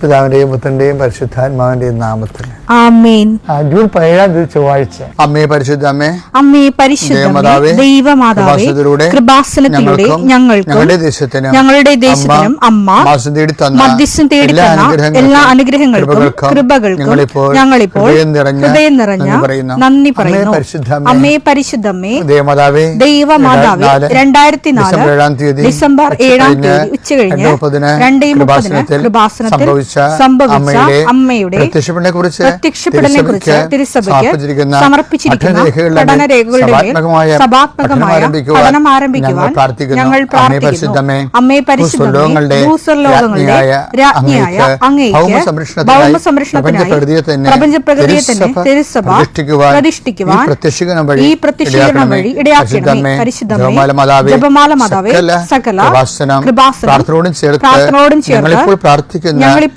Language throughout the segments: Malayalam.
പിതാവിന്റെയും പുത്രന്റെയും പരിശുദ്ധാത്മാവിന്റെയും നാമത്തിൽ. ജൂൺ പതിനേഴാം തീയതി ചൊവ്വാഴ്ച. അമ്മേ പരിശുദ്ധ അമ്മേ അമ്മേ പരിശുദ്ധ ദേവമാതാവേ, കൃപാസനത്തിലൂടെ ഞങ്ങൾക്കും ഞങ്ങളുടെ ദേശത്തിനും ഞങ്ങളുടെ ദേശത്തിനും അമ്മ മാസം തേടി തന്ന മധ്യസ്ഥം തേടി എല്ലാ തന്ന അനുഗ്രഹങ്ങൾക്കും, എല്ലാ അനുഗ്രഹങ്ങൾക്കും കൃപകൾക്കും ഞങ്ങളിപ്പോൾ ഞങ്ങളിപ്പോൾ ഹൃദയം നിറഞ്ഞ നന്ദി പറയുന്നു. അമ്മേ പരിശുദ്ധ അമ്മേ, അമ്മേ പരിശുദ്ധമ്മേ ദേവമാതാവേ ദൈവമാതാവേ രണ്ടായിരത്തി നാല് ഡിസംബർ ഏഴാം തീയതി ഡിസംബർ ഉച്ച ഏഴാം കഴിഞ്ഞ് തീയതി ഉച്ച കഴിഞ്ഞ് രണ്ടേ മുപ്പതിന് കൃപാസനത്തിൽ കൃപാസനത്തിൽ സംഭവിച്ച. സംഭവിച്ച അമ്മയുടെ പ്രത്യക്ഷപ്പെടലിനെ കുറിച്ച് കുറിച്ച് തിരുസഭയ്ക്ക് സമർപ്പിച്ചിരിക്കുന്ന പഠനരേഖകളുടെ മേൽ സഭാത്മകമായ പഠനം ആരംഭിക്കുവാൻ ഞങ്ങൾ പ്രാർത്ഥിക്കുന്നു. അമ്മേ പരിശുദ്ധമേ ഭൂസ്വർലോകങ്ങളുടെ രാജ്ഞിയായ അങ്ങേക്ക് ഭൗമ സംരക്ഷണത്തിനായി പ്രപഞ്ചപ്രകൃതിയെ തന്നെ തിരുസഭ പ്രതിഷ്ഠിക്കുവാൻ ഈ പ്രത്യക്ഷീകരണം വഴി ഇടയാക്കണമേ. പരിശുദ്ധമേ ജപമാല മാതാവേ സകല കൃപാസനം പ്രാർത്ഥനയോടും ചേർത്ത് ഞങ്ങളിപ്പോൾ പ്രാർത്ഥിക്കുന്ന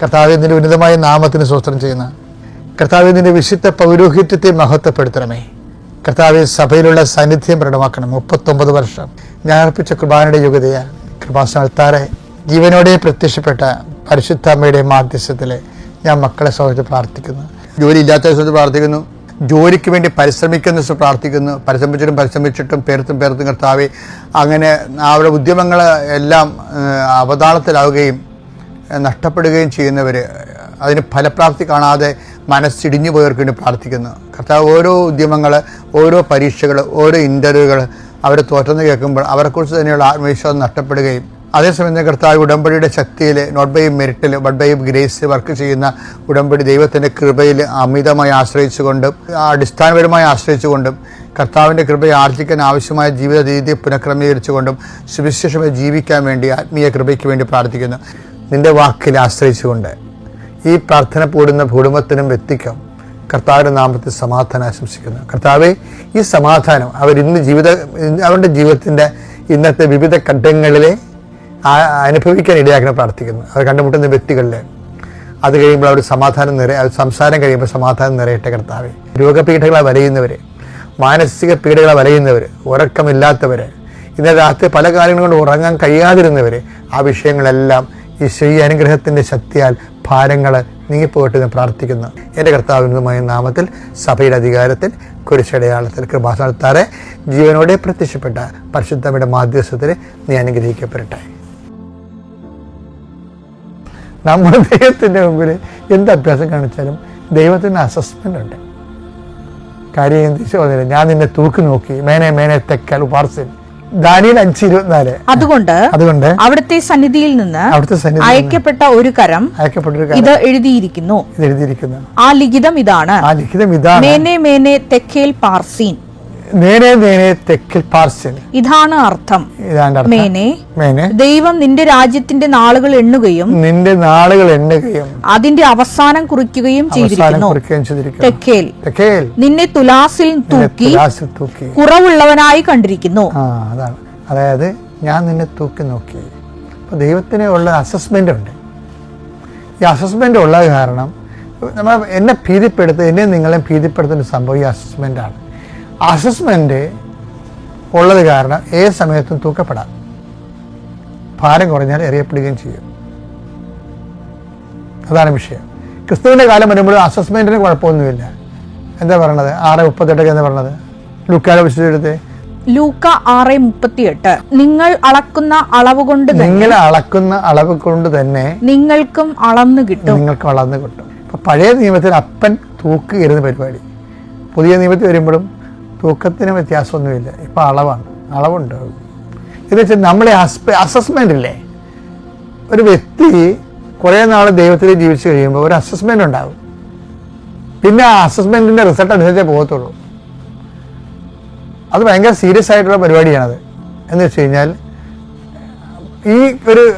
കർത്താവിന്റെ ഉന്നതമായ നാമത്തിന് സ്വസ്ത്രം ചെയ്യുന്ന കർത്താവിന്റെ വിശുദ്ധ പൗരോഹിത്യത്തെ മഹത്വപ്പെടുത്തണമേ. കർത്താവ് സഭയിലുള്ള സാന്നിധ്യം പ്രകടമാക്കണം. മുപ്പത്തൊമ്പത് വർഷം ഞാൻ അർപ്പിച്ച കുർബാനയുടെ യോഗ്യതയാൽ കൃപാസ്ഥാനത്താറെ ജീവനോടെ പ്രത്യക്ഷപ്പെട്ട പരിശുദ്ധ അമ്മയുടെ മാധ്യസ്ഥത്തിൽ ഞാൻ മക്കളെ സൗഹൃദം പ്രാർത്ഥിക്കുന്നു. ജോലി ഇല്ലാത്ത ദിവസത്തിൽ പ്രാർത്ഥിക്കുന്നു. ജോലിക്ക് വേണ്ടി പരിശ്രമിക്കുന്ന ദിവസം പ്രാർത്ഥിക്കുന്നു. പരിശ്രമിച്ചിട്ടും പരിശ്രമിച്ചിട്ടും പേർത്തും പേർത്തും കർത്താവെ അങ്ങനെ അവരുടെ ഉദ്യമങ്ങൾ എല്ലാം അവതാളത്തിലാവുകയും നഷ്ടപ്പെടുകയും ചെയ്യുന്നവർ അതിന് ഫലപ്രാപ്തി കാണാതെ മനസ്സിടിഞ്ഞു പോയവർക്ക് വേണ്ടി പ്രാർത്ഥിക്കുന്നു. കർത്താവ് ഓരോ ഉദ്യമങ്ങൾ ഓരോ പരീക്ഷകൾ ഓരോ ഇന്റർവ്യൂകൾ അവർ തോറ്റെന്ന് കേൾക്കുമ്പോൾ അവരെക്കുറിച്ച് തന്നെയുള്ള ആത്മവിശ്വാസം നഷ്ടപ്പെടുകയും അതേസമയം തന്നെ കർത്താവ് ഉടമ്പടിയുടെ ശക്തിയിൽ നോട്ട് ബൈ മെറിറ്റിൽ ബട്ട് ബൈ ഗ്രേസ് വർക്ക് ചെയ്യുന്ന ഉടമ്പടി ദൈവത്തിന്റെ കൃപയിൽ അമിതമായി ആശ്രയിച്ചുകൊണ്ടും അടിസ്ഥാനപരമായി ആശ്രയിച്ചുകൊണ്ടും കർത്താവിന്റെ കൃപയെ ആർജിക്കാൻ ആവശ്യമായ ജീവിത രീതി പുനഃക്രമീകരിച്ചുകൊണ്ടും സുവിശേഷമായി ജീവിക്കാൻ വേണ്ടി ആത്മീയ കൃപയ്ക്ക് വേണ്ടി പ്രാർത്ഥിക്കുന്നു. നിന്റെ വാക്കിൽ ആശ്രയിച്ചുകൊണ്ട് ഈ പ്രാർത്ഥന പൂടുന്ന കുടുംബത്തിനും വ്യക്തിക്കും കർത്താവിന്റെ നാമത്തിൽ സമാധാനം ആശംസിക്കുന്നു. കർത്താവെ ഈ സമാധാനം അവർ ഇന്ന് ജീവിത അവരുടെ ജീവിതത്തിന്റെ ഇന്നത്തെ വിവിധ ഘട്ടങ്ങളിലെ അനുഭവിക്കാൻ ഇടയാക്കണം പ്രാർത്ഥിക്കുന്നു. അവർ കണ്ടുമുട്ടുന്ന വ്യക്തികളിൽ അത് കഴിയുമ്പോൾ അവർ സമാധാനം നിറ സംസാരം കഴിയുമ്പോൾ സമാധാനം നിറയട്ടെ കർത്താവെ. രോഗപീഠകളെ വലയുന്നവർ മാനസിക പീഡകളെ വലയുന്നവർ ഉറക്കമില്ലാത്തവർ ഇന്നലെ രാത്രി പല കാര്യങ്ങൾ കൊണ്ട് ഉറങ്ങാൻ കഴിയാതിരുന്നവർ ആ വിഷയങ്ങളെല്ലാം ഈ ശ്രീ അനുഗ്രഹത്തിന്റെ ശക്തിയാൽ ഭാരങ്ങൾ നീങ്ങിപ്പോയിട്ട് ഞാൻ പ്രാർത്ഥിക്കുന്നു. എന്റെ കർത്താവിനുമായ നാമത്തിൽ സഭയുടെ അധികാരത്തിൽ കുരിശടയാളത്തിൽ കൃപാസ്ഥാനത്താറെ ജീവനോടെ പ്രത്യക്ഷപ്പെട്ട പരിശുദ്ധമയുടെ മാധ്യസ്ഥത്തിൽ നീ അനുഗ്രഹിക്കപ്പെടട്ടെ. നമ്മൾ ദൈവത്തിന്റെ മുമ്പിൽ എന്ത് അഭ്യാസം കാണിച്ചാലും ദൈവത്തിന് അസസ്മെന്റ് ഉണ്ട്. കാര്യം എന്ത് ചോദിച്ചില്ല ഞാൻ നിന്നെ തൂക്കി നോക്കി. മേനെ മേനെ തെക്കൽ ഉപാർസൻ. ദാനിയിൽ അഞ്ച് ഇരുപത്തിനാല്. അതുകൊണ്ട് അതുകൊണ്ട് അവിടുത്തെ സന്നിധിയിൽ നിന്ന് അവിടുത്തെ സന്നിധി അയക്കപ്പെട്ട ഒരു കരം ഇത് എഴുതിയിരിക്കുന്നു. ഇത് എഴുതിയിരിക്കുന്നു. ആ ലിഖിതം ഇതാണ്. ആ ലിഖിതം ഇതാണ്. മേനെ മേനെ തെക്കേൽ പാർസീൻ. നേരെ നേരെ തെക്കിൽ പാർശ്വന് ഇതാണ് അർത്ഥം. ഇതാണ്ട് അർത്ഥം. മേനെ മേനെ. ദൈവം നിന്റെ രാജ്യത്തിന്റെ നാളുകൾ എണ്ണുകയും നിന്റെ നാളുകൾ എണ്ണുകയും അതിന്റെ അവസാനം കുറിക്കുകയും അവസാനം ചെയ്തിരിക്കുന്നു. കുറിക്കുകയും ചെയ്തിരിക്കുന്നു. തെക്കേൽ. തെക്കേൽ. നിന്നെ തുലാസിൽ നിന്നെ തൂക്കി തുലാസിൽ തൂക്കി. കുറവുള്ളവനായി കണ്ടിരിക്കുന്നു. ആ അതാണ്. അതായത് ഞാൻ നിന്നെ തൂക്കി നോക്കി. അപ്പോൾ ദൈവത്തിന് ഉള്ള അസസ്മെന്റ് ഉണ്ട്. ഈ അസസ്മെന്റ് ഉള്ളത് കാരണം നമ്മൾ എന്നെ ഭീതിപ്പെടുത്തുക എന്നെ നിങ്ങളെ ഭീതിപ്പെടുത്തുന്ന സംഭവം ഈ അസസ്മെന്റാണ് അസസ്മെന്റ് ഉള്ളത് കാരണം ഏത് സമയത്തും തൂക്കപ്പെടാം. ഭാരം കുറഞ്ഞാൽ എറിയപ്പെടുകയും ചെയ്യും. അതാണ് വിഷയം. ക്രിസ്തുവിന്റെ കാലം വരുമ്പോൾ അസസ്മെന്റിന് കുഴപ്പമൊന്നുമില്ല. എന്താ പറയണത്? ആറ് മുപ്പത്തെട്ടൊക്കെ എന്താ പറയണത്? ലുക്കാല വിശുദ്ധത്തെ ലൂക്ക ആറ് മുപ്പത്തിയെട്ട്. നിങ്ങൾ അളക്കുന്ന അളവ് കൊണ്ട് തന്നെ നിങ്ങൾ അളക്കുന്ന അളവ് കൊണ്ട് തന്നെ നിങ്ങൾക്കും അളന്നു കിട്ടും. നിങ്ങൾക്ക് അളന്നു കിട്ടും. പഴയ നിയമത്തിൽ അപ്പൻ തൂക്കുകയായിരുന്നു പരിപാടി. പുതിയ നിയമത്തിൽ വരുമ്പോഴും തൂക്കത്തിന് വ്യത്യാസമൊന്നുമില്ല. ഇപ്പം അളവാണ്. അളവുണ്ട്. എന്ന് വെച്ചാൽ നമ്മളെ അസസ്മെന്റ് ഇല്ലേ? ഒരു വ്യക്തി കുറേ നാൾ ദൈവത്തിൽ ജീവിച്ചു കഴിയുമ്പോൾ ഒരു അസസ്മെന്റ് ഉണ്ടാകും പിന്നെ ആ അസസ്മെന്റിന്റെ റിസൾട്ട് അനുസരിച്ചേ പോകത്തുള്ളൂ. അത് ഭയങ്കര സീരിയസ് ആയിട്ടുള്ള പരിപാടിയാണത്. എന്ന് വെച്ച് കഴിഞ്ഞാൽ ഈ ഒരു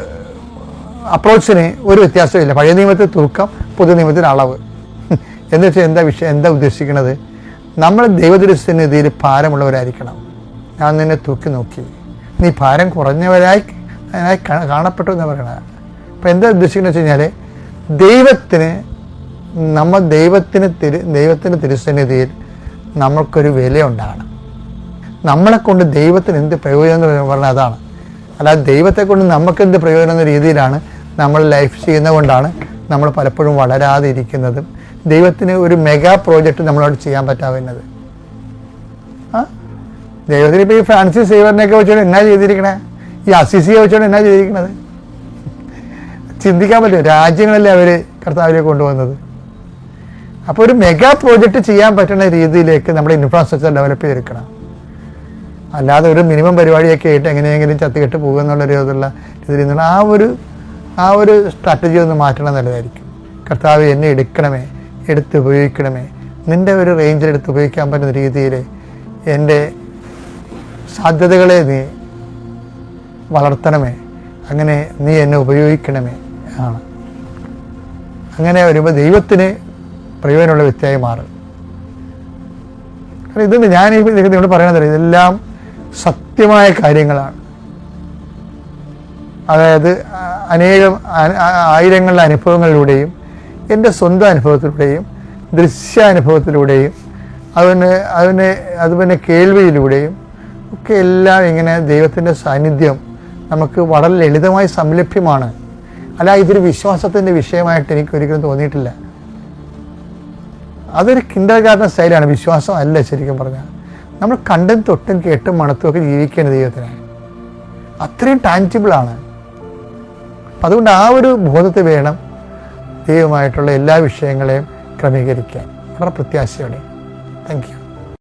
അപ്രോച്ചിന് ഒരു വ്യത്യാസമില്ല. പഴയ നിയമത്തിൽ തൂക്കം പുതിയ നിയമത്തിൽ അളവ്. എന്ന് വെച്ചാൽ എന്താ വിഷയം എന്താ ഉദ്ദേശിക്കുന്നത് നമ്മൾ ദൈവദൃശ്യനിധിയിൽ ഭാരമുള്ളവരായിരിക്കണം. ഞാൻ നിന്നെ തൂക്കി നോക്കി. നീ ഭാരം കുറഞ്ഞവരായി അതിനായി കാണപ്പെട്ടു എന്ന് പറയണത് അപ്പം എന്താ ഉദ്ദേശിക്കുന്നത് വെച്ച് കഴിഞ്ഞാൽ ദൈവത്തിന് നമ്മൾ ദൈവത്തിന് തിരു ദൈവത്തിന്റെ തിരുസന്നിധിയിൽ നമ്മൾക്കൊരു വില ഉണ്ടാകണം നമ്മളെ കൊണ്ട് ദൈവത്തിന് എന്ത് പ്രയോജനം എന്ന് പറഞ്ഞാൽ അതാണ്. അല്ലാതെ ദൈവത്തെ കൊണ്ട് നമുക്ക് എന്ത് പ്രയോജനം എന്ന രീതിയിലാണ് നമ്മൾ ലൈഫ് ചെയ്യുന്നത് കൊണ്ടാണ് നമ്മൾ പലപ്പോഴും വളരാതെ ഇരിക്കുന്നതും ദൈവത്തിന് ഒരു മെഗാ പ്രോജക്റ്റ് നമ്മളോട് ചെയ്യാൻ പറ്റാവുന്നത് ആ? ദൈവത്തിന് ഇപ്പോൾ ഈ ഫ്രാൻസിസ് സേവറിനെയൊക്കെ വെച്ചോണ്ട് എന്നാ ചെയ്തിരിക്കണേ? ഈ അസിസിയെ വെച്ചോണ്ട് എന്നാ ചെയ്തിരിക്കണത്? ചിന്തിക്കാൻ പറ്റും രാജ്യങ്ങളല്ലേ അവർ കർത്താവിലേക്ക് കൊണ്ടുവന്നത്. അപ്പോൾ ഒരു മെഗാ പ്രോജക്റ്റ് ചെയ്യാൻ പറ്റുന്ന രീതിയിലേക്ക് നമ്മുടെ ഇൻഫ്രാസ്ട്രക്ചർ ഡെവലപ്പ് ചെയ്തെടുക്കണം. അല്ലാതെ ഒരു മിനിമം പരിപാടിയൊക്കെ ആയിട്ട് എങ്ങനെയെങ്കിലും ചത്തുകെട്ട് പോകുക എന്നുള്ളൊരു രീതിയിലുള്ള രീതിയിൽ നിന്നുള്ള ആ ഒരു ആ ഒരു സ്ട്രാറ്റജി ഒന്ന് മാറ്റണം നല്ലതായിരിക്കും കർത്താവ് എന്നെ എടുക്കണമേ. എടുത്ത് ഉപയോഗിക്കണമേ. നിന്റെ ഒരു റേഞ്ചിൽ എടുത്ത് ഉപയോഗിക്കാൻ പറ്റുന്ന രീതിയിൽ എന്റെ സാധ്യതകളെ നീ വളർത്തണമേ. അങ്ങനെ നീ എന്നെ ഉപയോഗിക്കണമേ ആണ്. അങ്ങനെ വരുമ്പോൾ ദൈവത്തിന് പ്രയോജനമുള്ള വ്യക്തിയായി മാറും. കാരണം ഇതൊന്ന് ഞാൻ നിങ്ങൾ നിങ്ങളോട് പറയണത് ഇതെല്ലാം സത്യമായ കാര്യങ്ങളാണ്. അതായത് അനേകം ആയിരങ്ങളുടെ അനുഭവങ്ങളിലൂടെയും എന്റെ സ്വന്തം അനുഭവത്തിലൂടെയും ദൃശ്യാനുഭവത്തിലൂടെയും അതുപോലെ അതിന് അതുപോലെ കേൾവിയിലൂടെയും ഒക്കെ എല്ലാം ഇങ്ങനെ ദൈവത്തിന്റെ സാന്നിധ്യം നമുക്ക് വളരെ ലളിതമായി സംലഭ്യമാണ്. അല്ല ഇതൊരു വിശ്വാസത്തിന്റെ വിഷയമായിട്ട് എനിക്ക് ഒരിക്കലും തോന്നിയിട്ടില്ല. അതൊരു കിൻഡർ സ്റ്റൈലാണ് വിശ്വാസം അല്ല ശരിക്കും പറഞ്ഞാൽ. നമ്മൾ കണ്ടും തൊട്ടും കേട്ടും മണത്തും ഒക്കെ ജീവിക്കേണ്ട ദൈവത്തിന് അത്രയും ആണ്. അതുകൊണ്ട് ആ ഒരു ബോധത്തെ വേണം ദൈവമായിട്ടുള്ള എല്ലാ വിഷയങ്ങളെയും ക്രമീകരിക്കാൻ. വളരെ പ്രത്യാശയോടെ. Thank you